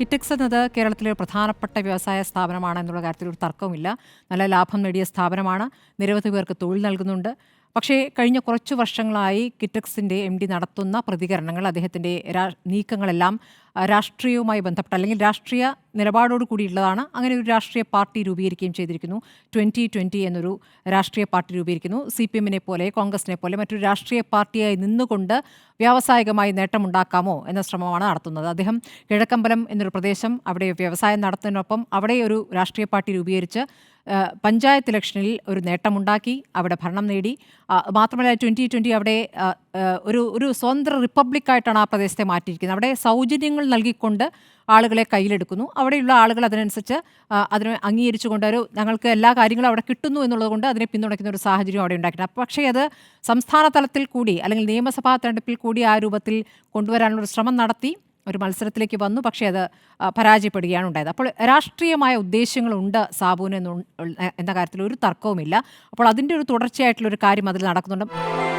കിറ്റക്സ് എന്നത് കേരളത്തിലെ പ്രധാനപ്പെട്ട വ്യവസായ സ്ഥാപനമാണ് എന്നുള്ള കാര്യത്തിൽ ഒരു തർക്കവുമില്ല. നല്ല ലാഭം നേടിയ സ്ഥാപനമാണ്. നിരവധി പേർക്ക് തൊഴിൽ നൽകുന്നുണ്ട്. പക്ഷേ കഴിഞ്ഞ കുറച്ച് വർഷങ്ങളായി കിറ്റക്സിന്റെ എം ഡി നടത്തുന്ന പ്രതികരണങ്ങൾ അദ്ദേഹത്തിന്റെ നീക്കങ്ങളെല്ലാം രാഷ്ട്രീയവുമായി ബന്ധപ്പെട്ട അല്ലെങ്കിൽ രാഷ്ട്രീയ നിലപാടോട് കൂടിയുള്ളതാണ് അങ്ങനെ ഒരു രാഷ്ട്രീയ പാർട്ടി രൂപീകരിക്കുകയും ചെയ്തിരിക്കുന്നു. ട്വന്റി ട്വന്റി എന്നൊരു രാഷ്ട്രീയ പാർട്ടി രൂപീകരിക്കുന്നു. സി പി എമ്മിനെ പോലെ കോൺഗ്രസിനെ പോലെ മറ്റൊരു രാഷ്ട്രീയ പാർട്ടിയായി നിന്നുകൊണ്ട് വ്യാവസായികമായി നേട്ടമുണ്ടാക്കാമോ എന്ന ശ്രമമാണ് നടത്തുന്നത്. അദ്ദേഹം കിഴക്കമ്പലം എന്നൊരു പ്രദേശം അവിടെ വ്യവസായം നടത്തുന്നതിനൊപ്പം അവിടെ ഒരു രാഷ്ട്രീയ പാർട്ടി രൂപീകരിച്ച് പഞ്ചായത്ത് ഇലക്ഷനിൽ ഒരു നേട്ടമുണ്ടാക്കി അവിടെ ഭരണം നേടി. മാത്രമല്ല ട്വന്റി ട്വന്റി അവിടെ ഒരു ഒരു സ്വതന്ത്ര റിപ്പബ്ലിക്കായിട്ടാണ് ആ പ്രദേശത്തെ മാറ്റിയിരിക്കുന്നത്. അവിടെ സൗജന്യങ്ങൾ നൽകിക്കൊണ്ട് ആളുകളെ കയ്യിലെടുക്കുന്നു. അവിടെയുള്ള ആളുകൾ അതിനനുസരിച്ച് അതിനെ അംഗീകരിച്ചുകൊണ്ട് ഒരു ഞങ്ങൾക്ക് എല്ലാ കാര്യങ്ങളും അവിടെ കിട്ടുന്നു എന്നുള്ളത് കൊണ്ട് അതിനെ പിന്തുണയ്ക്കുന്ന ഒരു സാഹചര്യം അവിടെ ഉണ്ടാക്കിയിട്ടുണ്ട് പക്ഷേ അത് സംസ്ഥാന തലത്തിൽ കൂടി അല്ലെങ്കിൽ നിയമസഭാ തെരഞ്ഞെടുപ്പിൽ കൂടി ആ രൂപത്തിൽ കൊണ്ടുവരാനുള്ള ഒരു ശ്രമം നടത്തി. ഒരു മത്സരത്തിലേക്ക് വന്നു പക്ഷേ അത് പരാജയപ്പെടുകയാണ് ഉണ്ടായത്. അപ്പോൾ രാഷ്ട്രീയമായ ഉദ്ദേശങ്ങളുണ്ട് സാബുവിന് എന്നു- കാര്യത്തിൽ ഒരു തർക്കവുമില്ല. അപ്പോൾ അതിന്റെ ഒരു തുടർച്ചയായിട്ടുള്ള ഒരു കാര്യം അതിൽ നടക്കുന്നുണ്ട്.